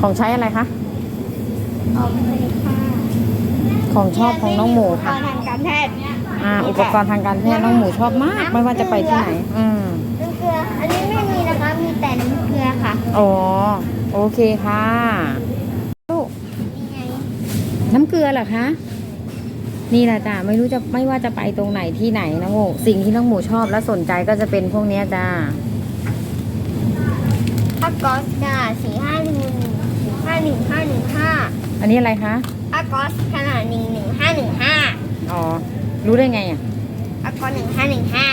ของใช้อะไรคะออกเลยค่ะของชอบของน้องหมูค่ะอุปกรณ์ทางการแพทย์เนี่ยอ่า อุปกรณ์ทางการแพทย์น้องหมูชอบมาก ไม่ว่าจะไปที่ไหน อืมน้ำเกลือ อันนี้ไม่มีนะคะ มีแต่น้ำเกลือค่ะ อ๋อ โอเคค่ะ ลูกนี่ไงน้ำเกลือเหรอคะ นี่แหละจ้ะ ไม่รู้จะไม่ว่าจะไปตรงไหนที่ไหนนะโมสิ่งที่น้องหมูชอบและสนใจก็จะเป็นพวกเนี้ยจ้าผ้าก๊อซจ้าสี่ห้า หนึ่งหนึ่งห้าหนึ่งห้าหนึ่งห้าอันนี้อะไรคะผ้าก๊อซขนาดหนึ่งหนึ่งห้าหนึ่งห้าอ๋อรู้ได้ไงอะผ้าก๊อซหนึ่งห้าหนึ่งห้า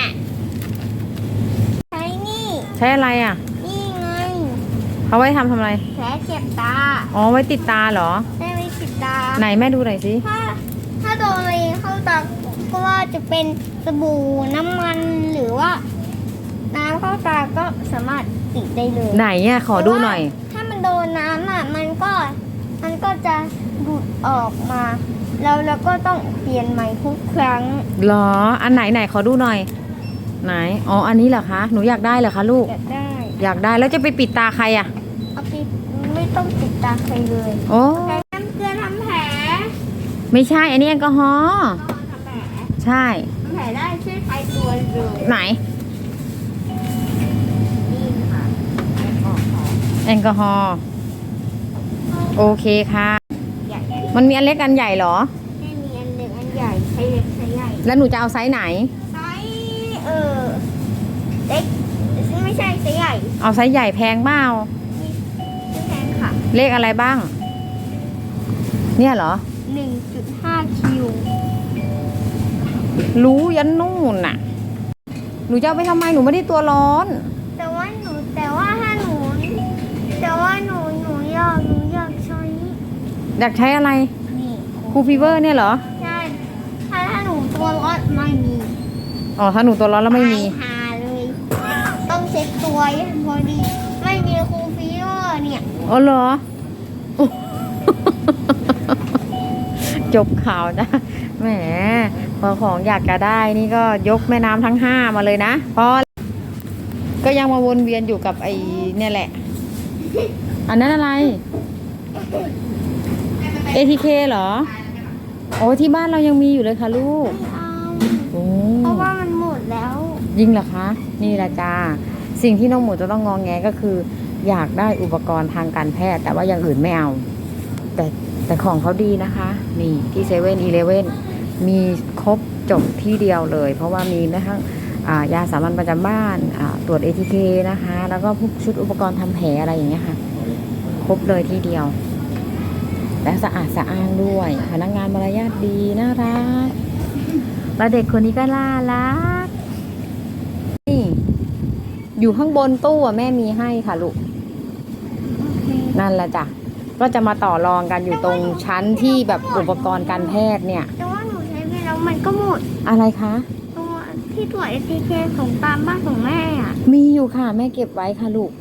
ใช้นี่ใช้อะไรอะนี่ไงเขาไว้ทำทำอะไรแผลเจ็บตาอ๋อไว้ติดตาเหรอ ได้ไม่ติดตา ไหนแม่ดูหน่อยสิถ้าถ้าโดนอะไรเข้าตาก็ว่าจะเป็นสบู่น้ำมันหรือว่า น้ำเข้าตาก็สามารถติดได้เลย ไหนอะขอดูหน่อยถ้ามัน โดนน้ำอะมันก็มันก็จะดูดออกมา แล้วเราก็ต้องเปลี่ยนใหม่ทุกครั้งเหรอ อันไหนไหนขอดูหน่อย ไหน อ๋อ อันนี้เหรอคะ หนูอยากได้เหรอคะลูก จะได้อยากได้ แล้วจะไปปิดตาใครอะเอาไปไม่ต้องติดตาใครเลยโอ้ ใช้น้ำเกลือทำแผลไม่ใช่ อันนี้แอลกอฮอล์ก็ทำแผลใช่ ทำแผลได้ช่วยคลายตัวเลย ไหนนี่ค่ะแอลกอฮอล์ แอลกอฮอล์โอเคค่ะ ใหญ่มันมีอันเล็กอันใหญ่เหรอไม่มีอันเล็กอันใหญ่ใช้เล็กใช้ใหญ่แล้วหนูจะเอาไซส์ไหน ไซส์เออเล็กไม่ใช่ไซส์ใหญ่เอาไซส์ใหญ่แพงเปล่าไม่แพงค่ะเลขอะไรบ้าง เนี่ยเหรอ 1.5คิวรู้ยันนู่นน่ะ หนูจะเอาไปทำไมหนูไม่ได้ตัวร้อนแต่ว่าหนู อยากหนูอยากใช้อยากใช้อะไรนี่คูฟีเวอร์เนี่ยเหรอ ใช่ถ้าถ้าหนูตัวร้อนไม่มีอ๋อถ้าหนูตัวร้อนแล้วไม่มีตายหาเลย ต้องเช็ดตัวให้พอดี ไม่มีคูลฟีเวอร์เนี่ยอ๋อเหรอ จบข่าวจ้ะแหมพอของอยากจะได้นี่ก็ยกแม่น้ำทั้งห้ามาเลยนะพอก็ยังมาวนเวียนอยู่กับไอ้เนี่ยแหละ อันนั้นอะไร ATK เหรอ โอ้ที่บ้านเรายังมีอยู่เลยค่ะลูกไม่เอาโอ้เพราะว่ามันหมดแล้ว ยิ่งเหรอคะ นี่แหละจ้า สิ่งที่น้องหมูจะต้องงองแงก็คือ อยากได้อุปกรณ์ทางการแพทย์ แต่ว่าอย่างอื่นไม่เอา แต่แต่ของเขาดีนะคะ นี่ที่เซเว่นอีเลเว่นมีครบจบที่เดียวเลย เพราะว่ามีทั้งอ่า ยาสามัญประจำบ้านอ่าตรวจ ATK นะคะ แล้วก็พวกชุดอุปกรณ์ทำแผลอะไรอย่างเงี้ยค่ะ ครบเลยที่เดียว และสะอาดสะอ้านด้วย พนักงานมารยาทดี น่ารักแล้วเด็กคนนี้ก็น่ารักนี่อยู่ข้างบนตู้อะแม่มีให้ค่ะลูก นั่นแหละจ้ะ ก็จะมาต่อรองกันอยู่ตรงชั้นที่แบบอุปกรณ์การแพทย์เนี่ย แต่ว่าหนูใช้ไปแล้วมันก็หมด อะไรคะตัว ที่ตรวจ ATK ของตามบ้านของแม่อะ มีอยู่ค่ะ แม่เก็บไว้ค่ะลูก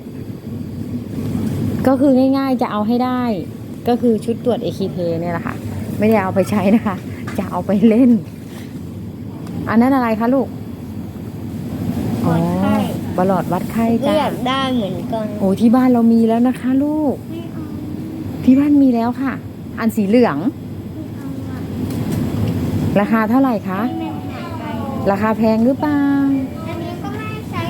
ก็คือง่ายๆจะเอาให้ได้ ก็คือชุดตรวจเอคีเทเนี่ยแหละค่ะ ไม่ได้เอาไปใช้นะคะ จะเอาไปเล่น อันนั้นอะไรคะลูกวัดไข้บลอดวัดไข้ก็จ้าอยากได้เหมือนกันโอ้ที่บ้านเรามีแล้วนะคะ ลูกไม่เอาที่บ้านมีแล้วค่ะ อันสีเหลืองไม่เอาอะราคาเท่าไหร่คะไม่แน่ใจ ราคาแพงหรือเปล่าอันนี้ก็ไม่ใช้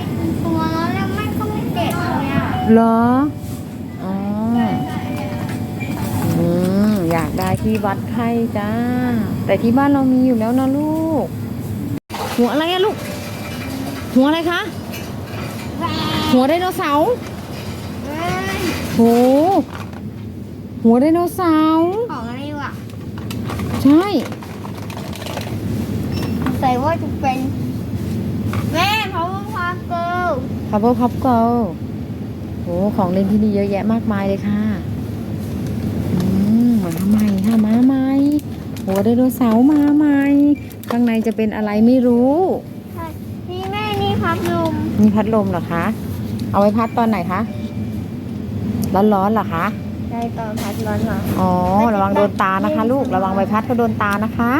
ตัวแล้วแล้วไม่ก็ไม่เจ็บเลยอะเหรอ อ๋อ อืม อยากได้ที่วัดไข้จ้า แต่ที่บ้านเรามีอยู่แล้วนะลูก หัวอะไรอะลูก หัวอะไรคะ หัวไดโนเสาร์เอ้ยโห หัวไดโนเสาร์ของอะไรวะใช่ ใส่ว่าจะเป็น แม่เพราะว่าพาเกิลพับเบิลพับเกิลโหของเล่นที่นี่เยอะแยะมากมายเลยค่ะอืมเหมือนทำไมค่ะมาใหม่หัวไดโนเสาร์มาใหม่ข้างในจะเป็นอะไรไม่รู้ใช่นี่แม่นี่พับลมมีพัดลมเหรอคะ เอาไว้พัดตอนไหนคะ ร้อนๆเหรอคะใช่ตอนพัดร้อนเหรออ๋อ ระวังโดนตานะคะ ลูก ระวังใบพัดก็โดนตานะคะ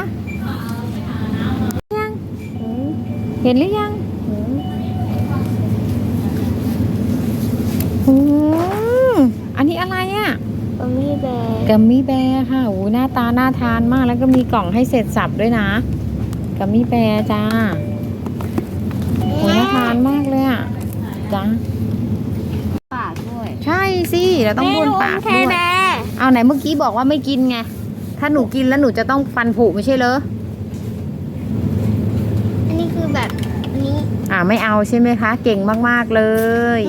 ยัง อืม เห็นหรือยังอืมอืมอันนี้อะไรอะ่ะกัมมี่แบร์ค่ะโอ้หน้าตาน่าทานมากแล้วก็มีกล่องให้เสร็จสับด้วยนะกัมมี่แบร์จ้าโอ้น่าทานมากเลยอะจ้าปากด้วย ใช่สิเราต้องบ้วนปากด้วยเอาไหนเมื่อกี้บอกว่าไม่กินไง ถ้าหนูกินแล้วหนูจะต้องฟันผุไม่ใช่เหรออันนี้คือ แบบนี้ อ่าไม่เอาใช่ไหมคะ เก่งมาก ๆ เลย